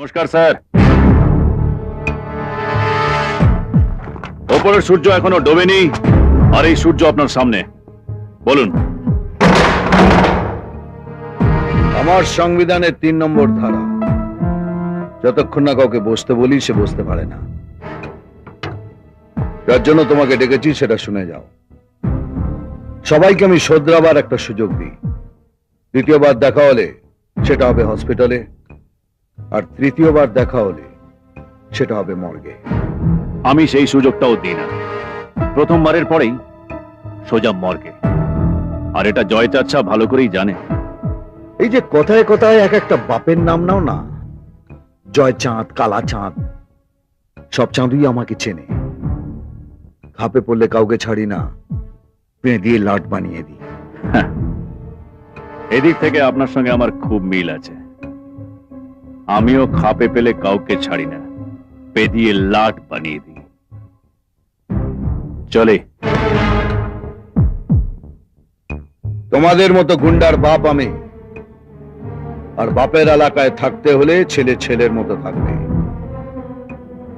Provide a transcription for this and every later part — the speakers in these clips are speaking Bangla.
নমস্কার, স্যার। ওপরের সূর্য এখনও ডোবেনি, আর এই সূর্য আপনার সামনে। বলুন। আমার সংবিধানের তিন নম্বর ধারা, যতক্ষণ না কাউকে বসতে বলি, সে বসতে পারে না। যার জন্য তোমাকে ডেকেছি, সেটা শুনে যাও। সবাইকে আমি শোধরাবার একটা সুযোগ দিই। দ্বিতীয়বার দেখা হলে, সেটা হবে হসপিটালে। আর তৃতীয়বার দেখা হলে সেটা হবে মর্গে। আমি সেই সুযোগটাও দিই না। প্রথমবারের পরেই সোজা মর্গে। আর এটা জয় চাচ্ছা ভালো করেই জানে। এই যে কথায় কথায় এক একটা বাপের নাম নাও না জয় চাঁদ কালা চাঁদ সব চাঁদই আমাকে চেনে। খাপে পড়লে কাউকে ছাড়ি না পেঁ দিয়ে লাট বানিয়ে দিই। এদিক থেকে আপনার সঙ্গে আমার খুব মিল আছে। আমিও খাপে পেলে কাউকে ছাড়ি না। পেদিয়ে লাট বানিয়ে দিই। চলে। তোমাদের মতো গুন্ডার বাপ আমি। আর বাপের এলাকায় থাকতে হলে ছেলে ছেলের মতো থাকবে।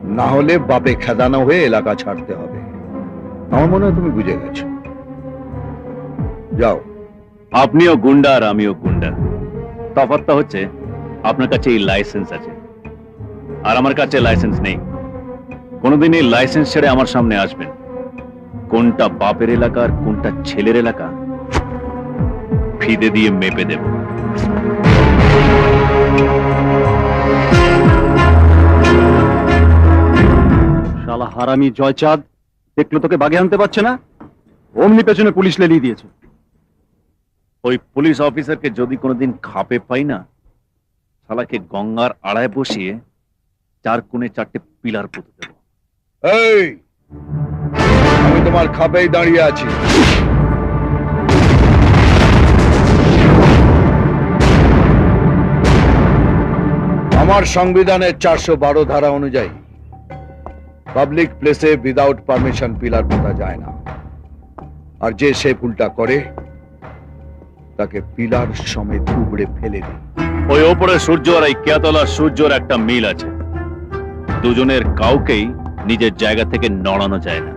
না হলে বাপে খেদানো হয়ে এলাকা ছাড়তে হবে। আমার মনে হয় তুমি বুঝে গেছো। যাও। আপনিও গুন্ডা আর আমিও গুন্ডা। তফাৎটা হচ্ছে আপনার কাছে এই লাইসেন্স আছে। আর আমার কাছে লাইসেন্স নেই। কোনোদিন এই লাইসেন্স ছেড়ে আমার সামনে আসবেন। কোনটা বাপের এলাকা আর কোনটা ছেলের এলাকা, ফিদে দিয়ে মেপে দেব। শালা হারামি জয়চাঁদ, দেখল তোকে বাগে আনতে পারছে না? অমনি পেছনে পুলিশ লেলিয়ে দিয়েছে। ওই পুলিশ অফিসারকে যদি কোনোদিন খাপে পাই না শালাকে গঙ্গার আড়ায় বসিয়ে চার কোণে চারটে পিলার পুঁতে দেবো। আমি তোমার খাপেই দাঁড়িয়ে আছি। আমার সংবিধানের চারশো বারো ধারা অনুযায়ী পাবলিক প্লেসে উইদাউট পারমিশন পিলার পোতা যায় না। আর যে সে ভুলটা করে, তাকে পিলার সমেত উবড়ে ফেলে দিই। ওই ওপরে সূর্য আর এই কেতলা সূর্যর একটা মিল আছে। দুজনের কাউকেই নিজের জায়গা থেকে নড়ানো যায় না।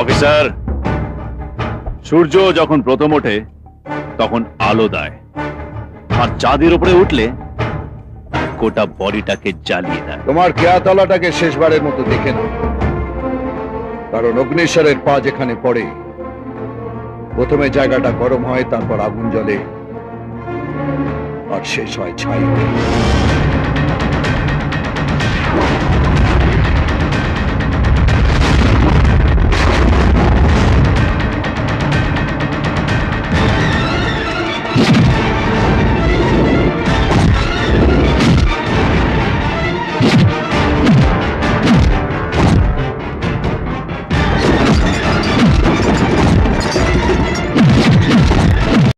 অফিসার, সূর্য যখন প্রথম ওঠে, তখন আলো দেয়। আর চাঁদের উপরে উঠলে, গোটা বডিটাকে জ্বালিয়ে দেয়। তোমার কেয়াতলাটাকে শেষবারের মতো দেখে না কারণ অগ্নিশ্বরের পা যেখানে পড়ে, প্রথমে জায়গাটা গরম হয়, তারপর আগুন জ্বলে আর শেষ হয় ছাই